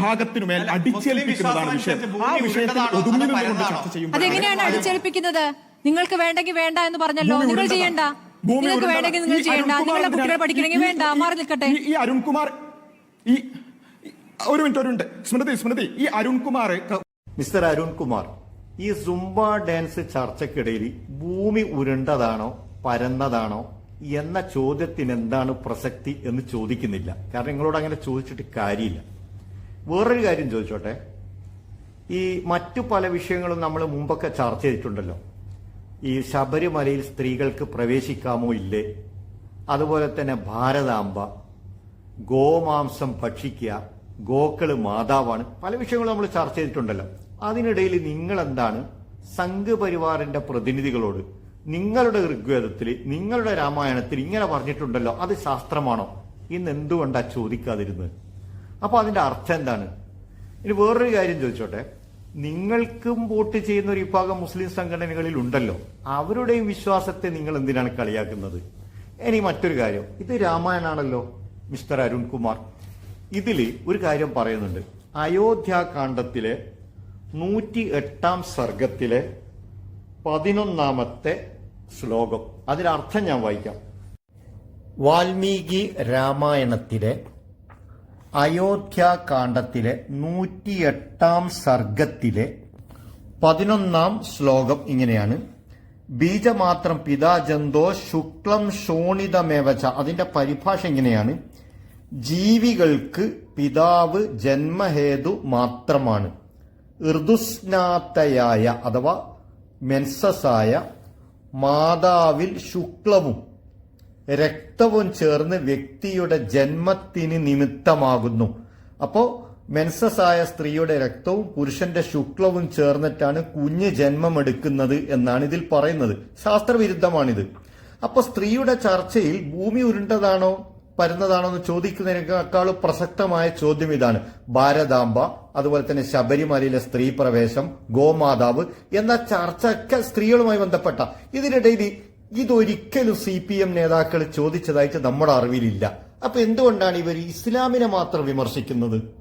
ഭാഗത്തിനുമേൽ അല്ല, അടിച്ചേൽപ്പിക്കുന്നതാണ് വിഷയം. ആ വിഷയത്തിൽ ഒതുങ്ങി? നിന്നുകൊണ്ട് ചർച്ച ചെയ്യുമ്പോൾ അതെങ്ങനെയാണ് അടിച്ചേൽപ്പിക്കുന്നത്? നിങ്ങൾക്ക് വേണ്ടെങ്കിൽ വേണ്ട എന്ന് പറഞ്ഞല്ലോ. നിങ്ങൾ ചെയ്യണ്ട. നിങ്ങൾക്ക് വേണ്ടെങ്കിൽ നിങ്ങൾ ചെയ്യണ്ട. നിങ്ങളുടെ കുട്ടികൾ പഠിക്കണമെങ്കിൽ വേണ്ട. മാറി നിൽക്കട്ടെ ഈ- അരുൺകുമാർ ഈ ഈ- ഒരു മിനിറ്റ് ഒരു മിനിറ്റ്. സ്മൃതി സ്മൃതി. ഈ അരുൺകുമാർ മിസ്റ്റർ അരുൺകുമാർ ഈ സുംബ ഡാൻസ് ചർച്ചയ്ക്കിടയിൽ ഭൂമി ഉരുണ്ടതാണോ പരന്നതാണോ എന്ന ചോദ്യത്തിന് എന്താണ് പ്രസക്തി എന്ന് ചോദിക്കുന്നില്ല. കാരണം നിങ്ങളോട് അങ്ങനെ ചോദിച്ചിട്ട് കാര്യമില്ല. വേറൊരു കാര്യം ചോദിച്ചോട്ടെ? ഈ മറ്റു പല വിഷയങ്ങളും നമ്മൾ മുമ്പൊക്കെ ചർച്ച ചെയ്തിട്ടുണ്ടല്ലോ. ഈ ശബരിമലയിൽ സ്ത്രീകൾക്ക് പ്രവേശിക്കാമോ ഇല്ലേ? അതുപോലെ തന്നെ ഭാരതാംബ ഗോമാംസം ഭക്ഷിക്കുക ഗോക്കൾ മാതാവാണ്. പല വിഷയങ്ങളും നമ്മൾ ചർച്ച ചെയ്തിട്ടുണ്ടല്ലോ. അതിനിടയിൽ നിങ്ങൾ എന്താണ് സംഘപരിവാറിന്റെ പ്രതിനിധികളോട് നിങ്ങളുടെ ഋഗ്വേദത്തിൽ നിങ്ങളുടെ രാമായണത്തിൽ ഇങ്ങനെ പറഞ്ഞിട്ടുണ്ടല്ലോ. അത് ശാസ്ത്രമാണോ? ഇന്ന് എന്തുകൊണ്ടാ ചോദിക്കാതിരുന്നത്? അപ്പൊ അതിന്റെ അർത്ഥം എന്താണ്? ഇനി വേറൊരു കാര്യം ചോദിച്ചോട്ടെ. നിങ്ങൾക്കും വോട്ട് ചെയ്യുന്ന ഒരു വിഭാഗം മുസ്ലിം സംഘടനകളിൽ ഉണ്ടല്ലോ. അവരുടെയും വിശ്വാസത്തെ നിങ്ങൾ എന്തിനാണ് കളിയാക്കുന്നത്? ഇനി മറ്റൊരു കാര്യം. ഇത് രാമായണാണല്ലോ മിസ്റ്റർ അരുൺകുമാർ ഇതിൽ ഒരു കാര്യം പറയുന്നുണ്ട്. അയോധ്യാകാന്ഡത്തിലെ നൂറ്റി എട്ടാം സർഗത്തിലെ പതിനൊന്നാമത്തെ ശ്ലോകം. അതിനർത്ഥം ഞാൻ വായിക്കാം. വാൽമീകി രാമായണത്തിലെ അയോധ്യാകാന്ഡത്തിലെ നൂറ്റിയെട്ടാം സർഗത്തിലെ പതിനൊന്നാം ശ്ലോകം ഇങ്ങനെയാണ്. ബീജമാത്രം പിതാജന്തോ ശുക്ലം ശോണിതമേവച. അതിന്റെ പരിഭാഷ ഇങ്ങനെയാണ്. ജീവികൾക്ക് പിതാവ് ജന്മഹേതു മാത്രമാണ്. ഋതുസ്നാത്തയായ അഥവാ മെൻസസായ മാതാവിൽ ശുക്ലവും രക്തവും ചേർന്ന് വ്യക്തിയുടെ ജന്മത്തിന് നിമിത്തമാകുന്നു. അപ്പോ മെൻസസ് ആയ സ്ത്രീയുടെ രക്തവും പുരുഷന്റെ ശുക്ലവും ചേർന്നിട്ടാണ് കുഞ്ഞ് ജന്മമെടുക്കുന്നത് എന്നാണ് ഇതിൽ പറയുന്നത്. ശാസ്ത്രവിരുദ്ധമാണിത്. അപ്പൊ സ്ത്രീയുടെ ചർച്ചയിൽ ഭൂമി ഉരുണ്ടതാണോ പരന്നതാണോ എന്ന് ചോദിക്കുന്നതിനേക്കാൾ പ്രസക്തമായ ചോദ്യം ഇതാണ്. ഭാരതാംബ അതുപോലെ തന്നെ ശബരിമലയിലെ സ്ത്രീ പ്രവേശം ഗോമാതാവ് എന്ന ചർച്ചയൊക്കെ സ്ത്രീകളുമായി ബന്ധപ്പെട്ട. ഇതിനിടയിൽ ഇതൊരിക്കലും സി പി എം നേതാക്കൾ ചോദിച്ചതായിട്ട് നമ്മുടെ അറിവിലില്ല. അപ്പൊ എന്തുകൊണ്ടാണ് ഇവർ ഇസ്ലാമിനെ മാത്രം വിമർശിക്കുന്നത്?